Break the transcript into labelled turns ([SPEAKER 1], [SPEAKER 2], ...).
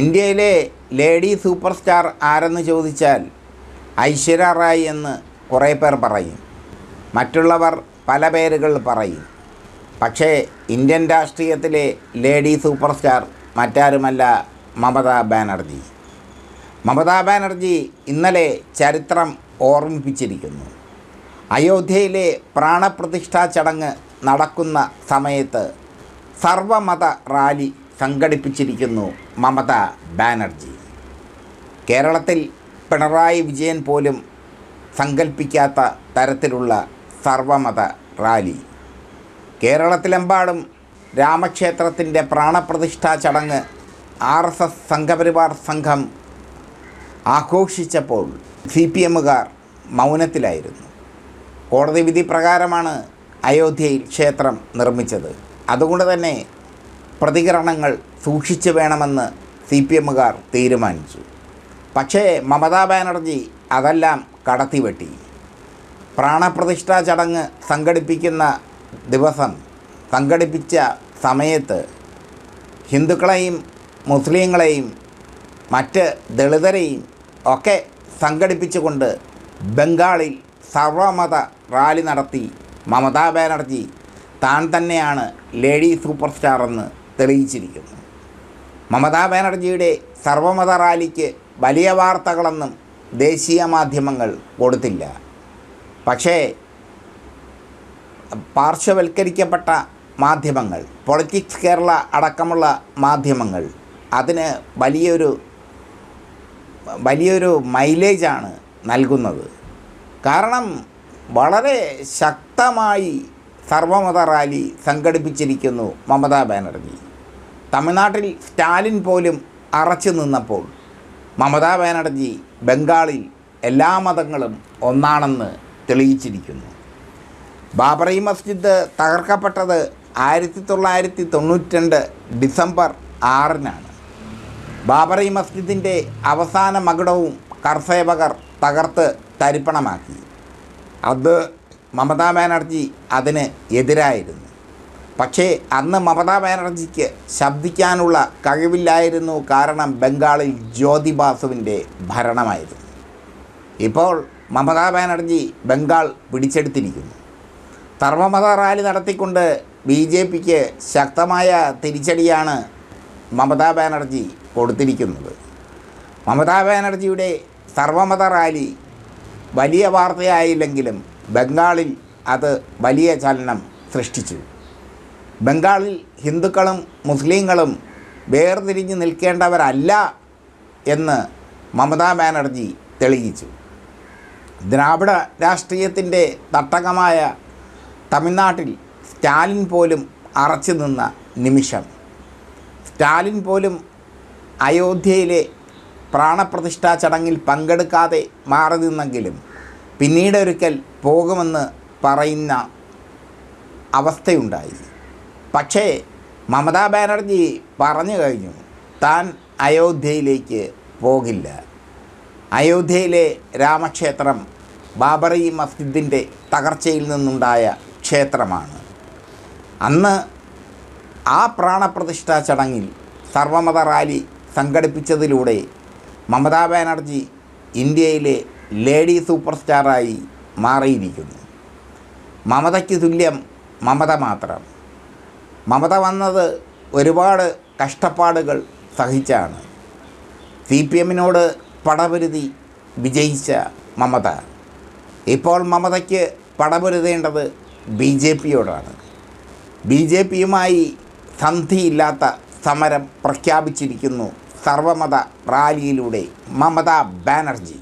[SPEAKER 1] ഇന്ത്യയിലെ lady super star ആരെന്ന് ചോദിച്ചാൽ ഐശ്വര്യ റായ് എന്ന് കുറേ പേർ പറയും. മറ്റുള്ളവർ പല പേരുകൾ പറയും. പക്ഷേ ഇന്ത്യൻ രാഷ്ട്രീയത്തിലെ ലേഡി സൂപ്പർ സ്റ്റാർ മറ്റാരുമല്ല മമതാ ബാനർജി. മമതാ ബാനർജി ഇന്നലെ ചരിത്രം ഓർമ്മിപ്പിച്ചിരിക്കുന്നു. അയോധ്യയിലെ പ്രാണപ്രതിഷ്ഠാ ചടങ്ങ് നടക്കുന്ന സമയത്ത് സർവമത റാലി സംഘടിപ്പിച്ചിരിക്കുന്നു മമത ബാനർജി. കേരളത്തിൽ പിണറായി വിജയൻ പോലും സങ്കല്പിക്കാത്ത തരത്തിലുള്ള സർവമത റാലി. കേരളത്തിലെമ്പാടും രാമക്ഷേത്രത്തിന്റെ പ്രാണപ്രതിഷ്ഠാ ചടങ്ങ് ആർ എസ് എസ് സംഘപരിവാർ സംഘം ആഘോഷിച്ചപ്പോൾ സി പി എമ്മുകാർ മൗനത്തിലായിരുന്നു. കോടതി വിധി പ്രകാരമാണ് അയോധ്യയിൽ ക്ഷേത്രം നിർമ്മിച്ചത്. അതുകൊണ്ട് തന്നെ പ്രതികരണങ്ങൾ സൂക്ഷിച്ചു വേണമെന്ന് സി പി എമ്മുകാർ തീരുമാനിച്ചു. പക്ഷേ മമതാ ബാനർജി അതെല്ലാം കടത്തിവെട്ടി. പ്രാണപ്രതിഷ്ഠാ ചടങ്ങ് സംഘടിപ്പിക്കുന്ന ദിവസം സംഘടിപ്പിച്ച സമയത്ത് ഹിന്ദുക്കളെയും മുസ്ലിങ്ങളെയും മറ്റ് ദളിതരെയും ഒക്കെ സംഘടിപ്പിച്ചുകൊണ്ട് ബംഗാളിൽ സർവമത റാലി നടത്തി മമതാ ബാനർജി താൻ തന്നെയാണ് ലേഡി സൂപ്പർ സ്റ്റാർ എന്ന് തെളിയിച്ചിരിക്കുന്നു. മമതാ ബാനർജിയുടെ സർവമത റാലിക്ക് വലിയ വാർത്തകളൊന്നും ദേശീയ മാധ്യമങ്ങൾ കൊടുത്തില്ല. പക്ഷേ പാർശ്വവൽക്കരിക്കപ്പെട്ട മാധ്യമങ്ങൾ പൊളിറ്റിക്സ് കേരള അടക്കമുള്ള മാധ്യമങ്ങൾ അതിന് വലിയൊരു വലിയൊരു മൈലേജാണ് നൽകുന്നത്. കാരണം വളരെ ശക്തമായി സർവമത റാലി സംഘടിപ്പിച്ചിരിക്കുന്നു മമതാ ബാനർജി. തമിഴ്നാട്ടിൽ സ്റ്റാലിൻ പോലും അറച്ചു നിന്നപ്പോൾ മമതാ ബാനർജി ബംഗാളിൽ എല്ലാ മതങ്ങളും ഒന്നാണെന്ന് തെളിയിച്ചിരിക്കുന്നു. ബാബറി മസ്ജിദ് തകർക്കപ്പെട്ടത് ആയിരത്തി തൊള്ളായിരത്തി തൊണ്ണൂറ്റി രണ്ട് ഡിസംബർ ആറിനാണ്. ബാബറി മസ്ജിദിന്റെ അവസാന മകുടവും കർസേവകർ തകർത്ത് തരിപ്പണമാക്കി. അത് മമതാ ബാനർജി അതിന് എതിരായിരുന്നു. പക്ഷേ അന്ന് മമതാ ബാനർജിക്ക് ശബ്ദിക്കാനുള്ള കഴിവില്ലായിരുന്നു കാരണം ബംഗാളിൽ ജ്യോതി ബാസുവിന്റെ ഭരണമായിരുന്നു. ഇപ്പോൾ മമതാ ബാനർജി ബംഗാൾ പിടിച്ചെടുത്തിരിക്കുന്നു. സർവമത റാലി നടത്തിക്കൊണ്ട് ബി ജെ പിക്ക് ശക്തമായ തിരിച്ചടിയാണ് മമതാ ബാനർജി കൊടുത്തിരിക്കുന്നത്. മമതാ ബാനർജിയുടെ സർവമത റാലി വലിയ വാർത്തയായില്ലെങ്കിലും ബംഗാളിൽ അത് വലിയ ചലനം സൃഷ്ടിച്ചു. ബംഗാളിൽ ഹിന്ദുക്കളും മുസ്ലിങ്ങളും വേർതിരിഞ്ഞ് നിൽക്കേണ്ടവരല്ല എന്ന് മമതാ ബാനർജി തെളിയിച്ചു. ദ്രാവിഡ രാഷ്ട്രീയത്തിന്റെ തട്ടകമായ തമിഴ്നാട്ടിൽ സ്റ്റാലിൻ പോലും അറച്ചു നിന്ന നിമിഷം. സ്റ്റാലിൻ പോലും അയോധ്യയിലെ പ്രാണപ്രതിഷ്ഠാ ചടങ്ങിൽ പങ്കെടുക്കാതെ മാറി നിന്നെങ്കിലും പിന്നീടൊരിക്കൽ പോകുമെന്ന് പറയുന്ന അവസ്ഥയുണ്ടായി. പക്ഷേ മമതാ ബാനർജി പറഞ്ഞു കഴിഞ്ഞു താൻ അയോധ്യയിലേക്ക് പോകില്ല. അയോധ്യയിലെ രാമക്ഷേത്രം ബാബറി മസ്ജിദിന്റെ തകർച്ചയിൽ നിന്നുണ്ടായ ക്ഷേത്രമാണ്. അന്ന് ആ പ്രാണപ്രതിഷ്ഠാ ചടങ്ങിൽ സർവമത റാലി സംഘടിപ്പിച്ചതിലൂടെ മമതാ ബാനർജി ഇന്ത്യയിലെ ലേഡി സൂപ്പർ സ്റ്റാറായി മാറിയിരിക്കുന്നു. മമതയ്ക്ക് തുല്യം മമത മാത്രം. മമത വന്നത് ഒരുപാട് കഷ്ടപ്പാടുകൾ സഹിച്ചാണ്. സി പി എമ്മിനോട് പടപൊരുതി വിജയിച്ച മമത. ഇപ്പോൾ മമതയ്ക്ക് പടപൊരുതേണ്ടത് ബി ജെ പിയോടാണ്. ബി ജെ പിയുമായി സന്ധിയില്ലാത്ത സമരം പ്രഖ്യാപിച്ചിരിക്കുന്നു സർവമത റാലിയിലൂടെ മമതാ ബാനർജി.